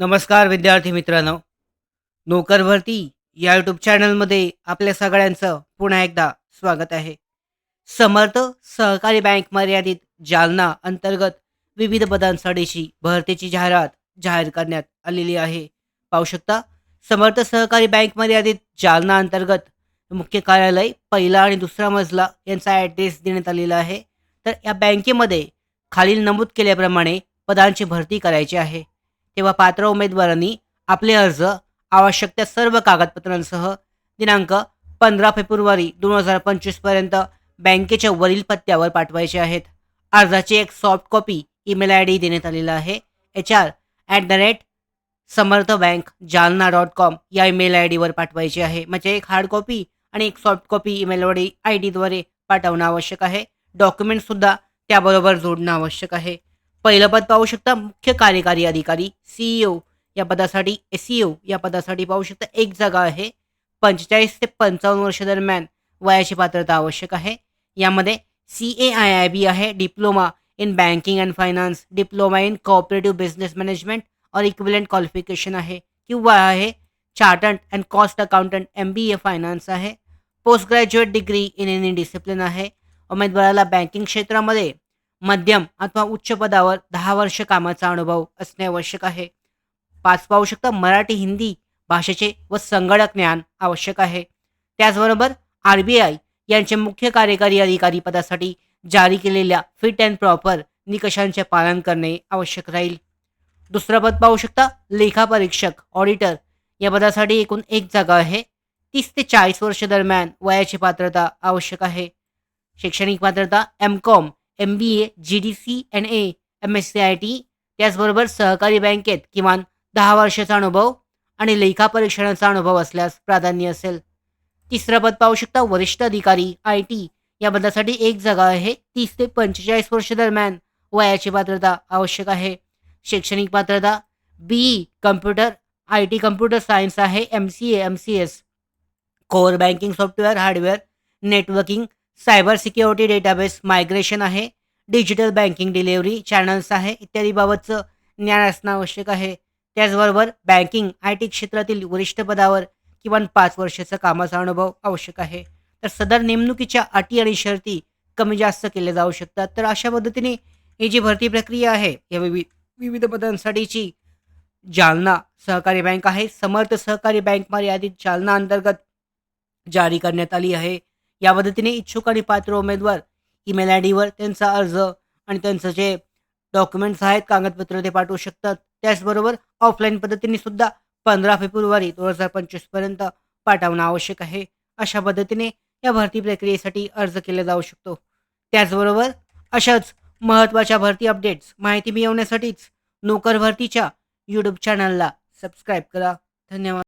नमस्कार विद्यार्थी मित्रांनो. नोकर भरती या यूट्यूब चॅनलमध्ये आपल्या सगळ्यांचं पुन्हा एकदा स्वागत आहे. समर्थ सहकारी बँक मर्यादित जालना अंतर्गत विविध पदांसाठीची भरतीची जाहिरात जाहीर करण्यात आलेली आहे. पाहू शकता समर्थ सहकारी बँक मर्यादित जालना अंतर्गत मुख्य कार्यालय पहिला आणि दुसरा मजला यांचा ॲड्रेस देण्यात आलेला आहे. तर या बँकेमध्ये खालील नमूद केल्याप्रमाणे पदांची भरती करायची आहे. तेव्हा पात्र उमेदवारांनी आपले अर्ज आवश्यक त्या सर्व कागदपत्रांसह दिनांक पंधरा फेब्रुवारी दोन हजार पंचवीसपर्यंत बँकेच्या वरील पत्त्यावर पाठवायचे आहेत. अर्जाची एक soft copy email I D देण्यात आलेला आहे. H R at the rate Samarth bank Jalna dot com या ईमेल आय डीवर पाठवायची आहे. म्हणजे एक हार्ड कॉपी आणि एक सॉफ्ट कॉपी ईमेल आय डीद्वारे पाठवणं आवश्यक आहे. डॉक्युमेंटसुद्धा त्याबरोबर जोडणं आवश्यक आहे. पहिलं पद पाहू शकता मुख्य कार्यकारी अधिकारी सीईओ या पदासाठी एसीओ या पदासाठी पाहू शकता एक जागा आहे. पंचेचाळीस ते पंचावन्न वर्ष दरम्यान वयाची पात्रता आवश्यक आहे. यामध्ये C A I I B आहे diploma in banking and finance diploma in cooperative business management or equivalent qualification आहे. किंवा आहे chartered and cost accountant M B A finance आहे. Post graduate degree in any discipline आहे. उमेदवाराला banking क्षेत्रामध्ये मध्यम अथवा उच्च पदावर दहा वर्ष कामाचा अनुभव असणे आवश्यक आहे. पाच पाहू शकता मराठी हिंदी भाषेचे व संगणक ज्ञान आवश्यक आहे. त्याचबरोबर आर बी आय यांचे मुख्य कार्यकारी अधिकारी पदासाठी जारी केलेल्या फिट अँड प्रॉपर निकषांचे पालन करणे आवश्यक राहील. दुसरं पद पाहू शकता लेखापरीक्षक ऑडिटर या पदासाठी एकूण एक जागा आहे. तीस ते चाळीस वर्ष दरम्यान वयाची पात्रता आवश्यक आहे. शैक्षणिक पात्रता M com M B A G D C A M S C I T T त्याचबरोबर सहकारी बँकेत किमान दहा वर्षाचा अनुभव आणि लेखापरीक्षणाचा अनुभव असल्यास प्राधान्य असेल. तिसरं पद पाहू शकता वरिष्ठ अधिकारी आय टी. या पदासाठी एक जागा आहे. तीस ते पंचेचाळीस वर्ष दरम्यान वयाची पात्रता आवश्यक आहे. शैक्षणिक पात्रता B computer I T computer science आहे M C M C S. Core banking software hardware networking cyber security database migration आहे डिजिटल बँकिंग डिलिव्हरी चॅनल्स आहे इत्यादीबाबतचं ज्ञान असणं आवश्यक आहे. त्याचबरोबर बँकिंग आय टी क्षेत्रातील वरिष्ठ पदावर किमान पाच वर्षाचा कामाचा अनुभव आवश्यक आहे. तर सदर नेमणुकीच्या अटी आणि शर्ती कमी जास्त केल्या जाऊ शकतात. तर अशा पद्धतीने ही जी भरती प्रक्रिया आहे या विविध विविध पदांसाठीची जालना सहकारी बँक आहे. समर्थ सहकारी बँक मर्यादित जालना अंतर्गत जारी करण्यात आली आहे. या पद्धतीने इच्छुक आणि पात्र उमेदवार ईमेल आय डीवर त्यांचा अर्ज आणि त्यांचं जे डॉक्युमेंट्स आहेत कागदपत्र ते पाठवू शकतात. त्याचबरोबर ऑफलाईन पद्धतीने सुद्धा पंधरा फेब्रुवारी दोन हजार पंचवीसपर्यंत पाठवणं आवश्यक आहे. अशा पद्धतीने या भरती प्रक्रियेसाठी अर्ज केला जाऊ शकतो. त्याचबरोबर अशाच महत्त्वाच्या भरती अपडेट्स माहिती मिळवण्यासाठीच नोकर भरतीच्या यूट्यूब चॅनलला सबस्क्राईब करा. धन्यवाद.